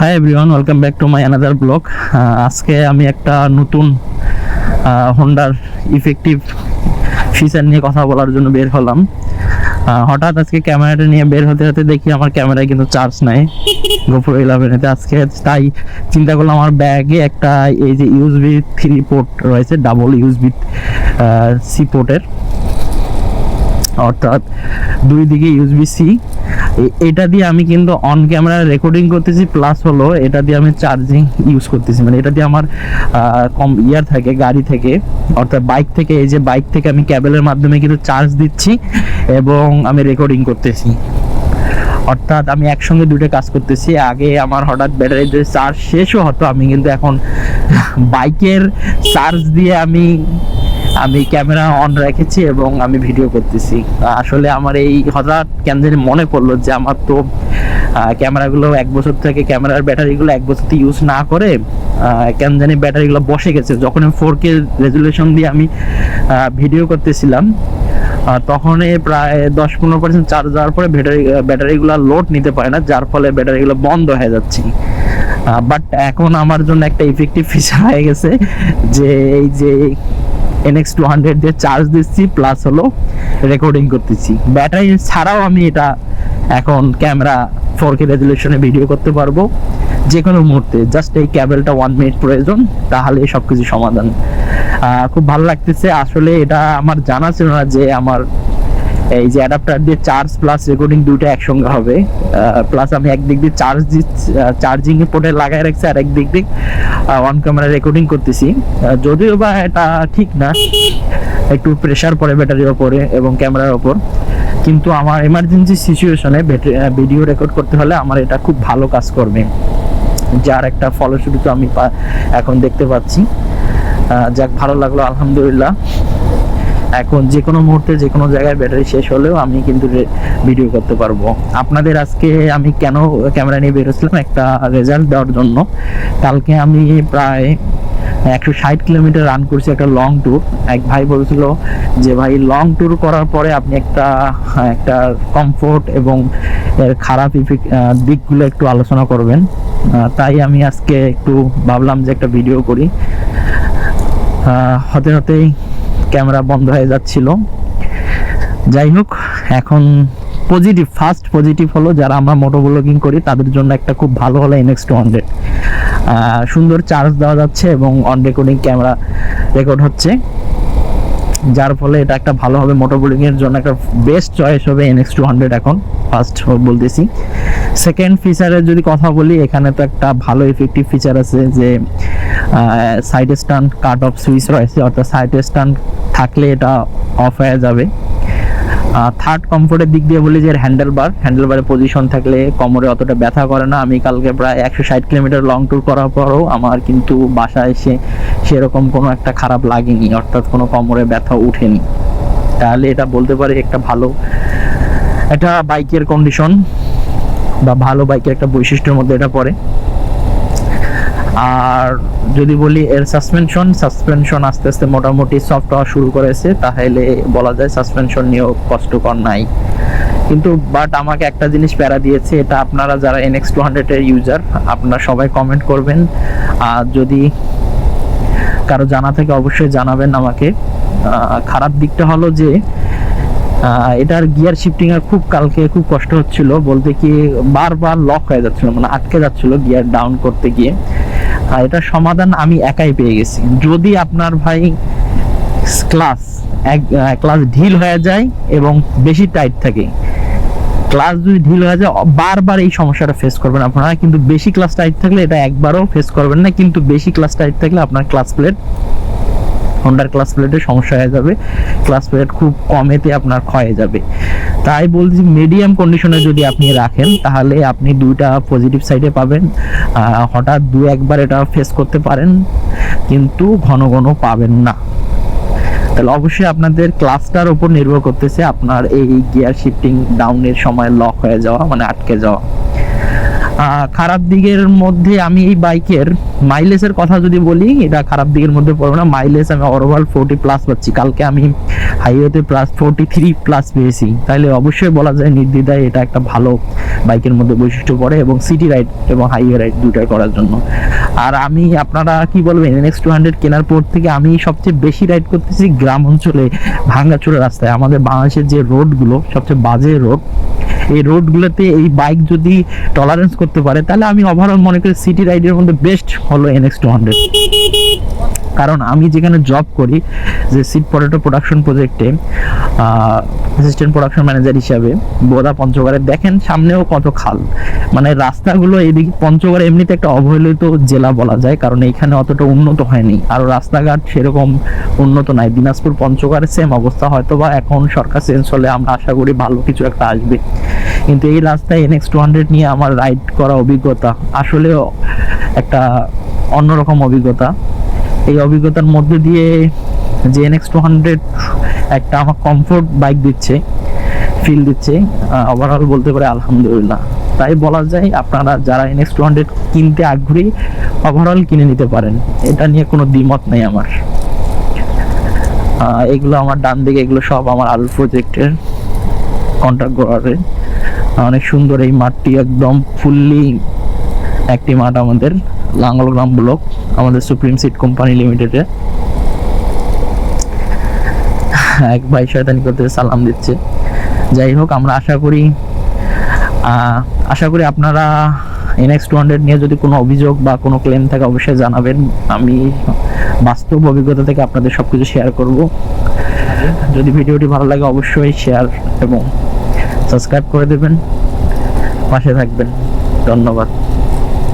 Hi everyone welcome back to my another blog আজকে আমি একটা নতুন হোন্ডার ইফেক্টিভ ফিচার নিয়ে কথা বলার জন্য বের হলাম। হঠাৎ আজকে ক্যামেরাটা নিয়ে বের হতে হতে দেখি আমার ক্যামেরায় কিন্তু চার্জ নাই। গোপ্রো ইলেভেনেতে আজকে তাই চিন্তা করলাম আমার ব্যাগে একটা এই যে ইউএসবি থ্রি পোর্ট রয়েছে ডাবল ইউএসবি সি পোর্টের অর্থাৎ দুই দিকে ইউএসবি সি এটা দিয়ে আমি কিন্তু অন ক্যামেরা রেকর্ডিং করতেছি প্লাস হলো এটা দিয়ে আমি চার্জিং ইউজ করতেছি। মানে এটা দিয়ে আমার কম ইয়ার থেকে, গাড়ি থেকে। অর্থাৎ বাইক থেকে, এই যে বাইক থেকে আমি ক্যাবেলের মাধ্যমে কিন্তু চার্জ দিচ্ছি এবং আমি রেকর্ডিং করতেছি। অর্থাৎ আমি একসঙ্গে দুটো কাজ করতেছি। আগে আমার হঠাৎ ব্যাটারির যদি চার্জ শেষও হতো, আমি কিন্তু এখন বাইকের চার্জ দিয়ে আমি আমি ক্যামেরা অন রেখেছি এবং আমি ভিডিও করতেছি। আসলে আমার এই হঠাৎ কেন মনে পড়ল যে আমার তো ক্যামেরাগুলো এক বছর থেকে ক্যামেরার ব্যাটারিগুলো এক বছর ইউজ না করে কেন জানি ব্যাটারিগুলো বসে গেছে। যখন আমি ফোর কে রেজুলেশন দিয়ে আমি ভিডিও করতেছিলাম আহ, তখনই প্রায় দশ পনেরো পার্সেন্ট চার্জ দেওয়ার পরে ব্যাটারি ব্যাটারিগুলো লোড নিতে পারে না যার ফলে ব্যাটারিগুলো বন্ধ হয়ে যাচ্ছে। বাট এখন আমার জন্য একটা ইফেক্টিভ ফিচার হয়ে গেছে যে এই যে এনএক্স টু হান্ড্রেড দিয়ে চার্জ দিচ্ছি প্লাস হলো রেকর্ডিং করতেছি। ব্যাটারি ছাড়াও আমি এটা এখন ক্যামেরা ফোর কে রেজুলেশনে ভিডিও করতে পারব। যে কোনো মুহূর্তে জাস্ট এই ক্যাবেলটা ওয়ান মিনিট প্রয়োজন, তাহলে সব কিছু সমাধান খুব ভালো লাগতেছে। আসলে এটা আমার জানা ছিল না যে আমার এই যে অ্যাডাপ্টার দিয়ে চার্জ প্লাস রেকর্ডিং দুইটা একসঙ্গে হবে। প্লাস আমি একদিক দিয়ে চার্জ চার্জিং পোর্টে লাগাই রাখছি আর একদিক দিয়ে অন ক্যামেরা রেকর্ডিং করতেছি। যদিও বা এটা ঠিক না, একটু প্রেসার পড়ে ব্যাটারির ওপরে এবং ক্যামেরার ওপর কিন্তু আমার এমার্জেন্সি সিচুয়েশনে ভিডিও রেকর্ড করতে হলে আমার এটা খুব ভালো কাজ করবে। যার একটা ফলশ্রুতি আমি এখন দেখতে পাচ্ছি। যাক, ভালো লাগল, আলহামদুলিল্লাহ। এখন যে কোনো মুহূর্তে যে কোনো জায়গায় ব্যাটারি শেষ হলেও আমি কিন্তু ভিডিও করতে পারব। আপনাদের আজকে আমি কেন ক্যামেরা নিয়ে বেরোছিলাম একটা রেজাল্ট দেওয়ার জন্য। কালকে আমি প্রায় একশো ষাট কিলোমিটার রান করছি একটা লং ট্যুর এক ভাই বলছিল যে, ভাই লং ট্যুর করার পরে আপনি একটা একটা কমফোর্ট এবং এর খারাপ দিকগুলো একটু আলোচনা করবেন। তাই আমি আজকে একটু ভাবলাম যে একটা ভিডিও করি। হতে হতেই ক্যামেরা বন্ধ হয়ে যাচ্ছিল। যাই হোক, এখন পজিটিভ ফার্স্ট পজিটিভ হলো যারা আমরা মোটো ব্লগিং করি, তাদের জন্য একটা খুব ভালো হলো এনএক্স টু হান্ড্রেড সুন্দর চার্জ দেওয়া যাচ্ছে এবং অন রেকর্ডিং ক্যামেরা রেকর্ড হচ্ছে। যার ফলে এটা একটা ভালো হবে মোটর বোলিং এর জন্য একটা বেস্ট চয়েস হবে এনএক্স টু হান্ড্রেড এখন ফার্স্ট বলতেছি। সেকেন্ড ফিচারের যদি কথা বলি, এখানে তো একটা ভালো ইফেক্টিভ ফিচার আছে যে side stand cut off switch রয়েছে, অর্থাৎ সাইড স্ট্যান্ড থাকলে এটা অফ হয়ে যাবে। থার্ড কমফোর্টের দিক দিয়ে বলি যে হ্যান্ডেল বার হ্যান্ডেল বারের পজিশন থাকলে কোমরে অতটা ব্যথা করে না। আমি কালকে প্রায় একশো ষাট কিলোমিটার লং ট্যুর করার পরও আমার কিন্তু বাসায় এসে সেরকম কোনো একটা খারাপ লাগেনি, অর্থাৎ কোনো কোমরে ব্যথা উঠেনি তাহলে এটা বলতে পারি একটা ভালো, একটা বাইকের কন্ডিশন বা ভালো বাইকের একটা বৈশিষ্ট্যের মধ্যে এটা পড়ে। আর যদি বলি এর সাসপেনশন সাসপেনশন আস্তে আস্তে মোটামুটি সফট হওয়া শুরু করেছে, তাহলে বলা যায় সাসপেনশন নিয়েও কষ্টকর নাই। কিন্তু বাট আমাকে একটা জিনিস প্যারা দিয়েছে, এটা আপনারা যারা এনএক্স টু হান্ড্রেডের ইউজার আপনারা সবাই কমেন্ট করবেন। আর যদি কারও জানা থেকে, অবশ্যই জানাবেন আমাকে। খারাপ দিকটা হলো যে এটার গিয়ার শিফটিং এর খুব কালকে খুব কষ্ট হচ্ছিল, বলতে কি বারবার লক হয়ে যাচ্ছিল মানে আটকে যাচ্ছিল গিয়ার ডাউন করতে গিয়ে। আর এটা সমাধান আমি একাই পেয়ে গেছি। যদি আপনার ভাই ক্লাস এক ক্লাস ঢিল হয়ে যায় এবং বেশি টাইট থাকে ক্লাস যদি ঢিল হয়ে যায়, বারবার এই সমস্যাটা ফেস করবেন আপনারা। কিন্তু বেশি ক্লাস টাইট থাকলে এটা একবারও ফেস করবেন না, কিন্তু বেশি ক্লাস টাইট থাকলে আপনার ক্লাস প্লেট হোন্ডার ক্লাস প্লেটের সমস্যা হয়ে যাবে। ক্লাস প্লেট খুব কমেতে আপনার ক্ষয়ে যাবে। তাই বলছি মিডিয়াম কন্ডিশনে যদি আপনি রাখেন, তাহলে আপনি দুইটা পজিটিভ সাইডে পাবেন। হঠাৎ দু একবার এটা ফেস করতে পারেন, কিন্তু ঘন ঘন পাবেন না। তাহলে অবশ্যই আপনাদের ক্লাসটার উপর নির্ভর করতেছে আপনার এই গিয়ার শিফটিং ডাউনের সময় লক হয়ে যাওয়া মানে আটকে যাওয়া। খারাপ দিকের মধ্যে আমি এই বাইকের মাইলেজের কথা যদি বলি, এটা খারাপ দিকের মধ্যে পড়বে না। মাইলেজ আমি ওভারঅল ফোরটি প্লাস পাচ্ছি। কালকে আমি হাইওয়েতে প্লাস ফোর্টি থ্রি প্লাস পেয়েছি। তাহলে অবশ্যই বলা যায় নির্দ্বিধায় এটা একটা ভালো বাইকের মধ্যে বৈশিষ্ট্য পড়ে এবং সিটি রাইড এবং হাইওয়ে রাইড দুটাই করার জন্য। আর আমি, আপনারা কি বলবেন এনএক্স টু হান্ড্রেড কেনার পর থেকে আমি সবচেয়ে বেশি রাইড করতেছি গ্রাম অঞ্চলে ভাঙ্গাচোরা রাস্তায়। আমাদের বাংলাদেশের যে রোডগুলো, সবচেয়ে বাজে রোড, এই রোডগুলোতে এই বাইক যদি টলারেন্স করতে পারে, তাহলে আমি ওভারঅল মনে করি সিটি রাইডের মধ্যে বেস্ট হলো এনএক্স টু হান্ড্রেড কারণ আমি যেখানে জব করি, যে সিট পটেটো প্রোডাকশন প্রজেক্টে অ্যাসিস্ট্যান্ট প্রোডাকশন ম্যানেজার হিসাবে বোদা পঞ্চগড়ে, দেখেন সামনেও কত খাল। মানে রাস্তাগুলো এদিকে, পঞ্চগড় এমনিতে একটা অবহেলিত জেলা বলা যায়, কারণ এইখানে অতটা উন্নত হয়নি। আর রাস্তাঘাট সেরকম উন্নত নাই। দিনাজপুর পঞ্চগড়ের সেম অবস্থা হয়তো বা এখন সরকার চেঞ্জ হলে আমরা আশা করি ভালো কিছু একটা আসবে। কিন্তু এই রাস্তায় এনএক্স টু হান্ড্রেড নিয়ে আমার রাইড করা অভিজ্ঞতা, আসলেও একটা অন্যরকম অভিজ্ঞতা। এই অভিজ্ঞতার মধ্যে দিয়ে যে এনএক্স টু হান্ড্রেড একটা আমার কমফোর্ট বাইক দিচ্ছে ফিল দিচ্ছে ওভারঅল বলতে পারে আলহামদুলিল্লাহ। তাই বলা যায় আপনারা যারা এনএক্স টু হান্ড্রেড কিনতে আগ্রহী ওভারঅল কিনে নিতে পারেন। এটা নিয়ে কোনো দ্বিমত নেই আমার। এগুলো আমার ডান দিকে, এগুলো সব আমার আলু প্রজেক্টের কন্ট্রাক্ট করে অনেক সুন্দর এই মাঠটি একদম ফুললি একটি মাঠ আমাদের। লাঙ্গলগ্রাম ব্লক, আমাদের সুপ্রিম সিট কোম্পানি লিমিটেডে। এক ভাই শয়তানি করতে সালাম দিচ্ছে। যাই হোক, আমরা আশা করি আশা করি আপনারা এনএক্স টু হান্ড্রেড নিয়ে যদি কোনো অভিযোগ বা কোনো ক্লেম থাকে, অবশ্যই জানাবেন। আমি বাস্তব অভিজ্ঞতা থেকে আপনাদের সব কিছু শেয়ার করব। যদি ভিডিওটি ভালো লাগে, অবশ্যই শেয়ার এবং সাবস্ক্রাইব করে দেবেন। পাশে থাকবেন। ধন্যবাদ।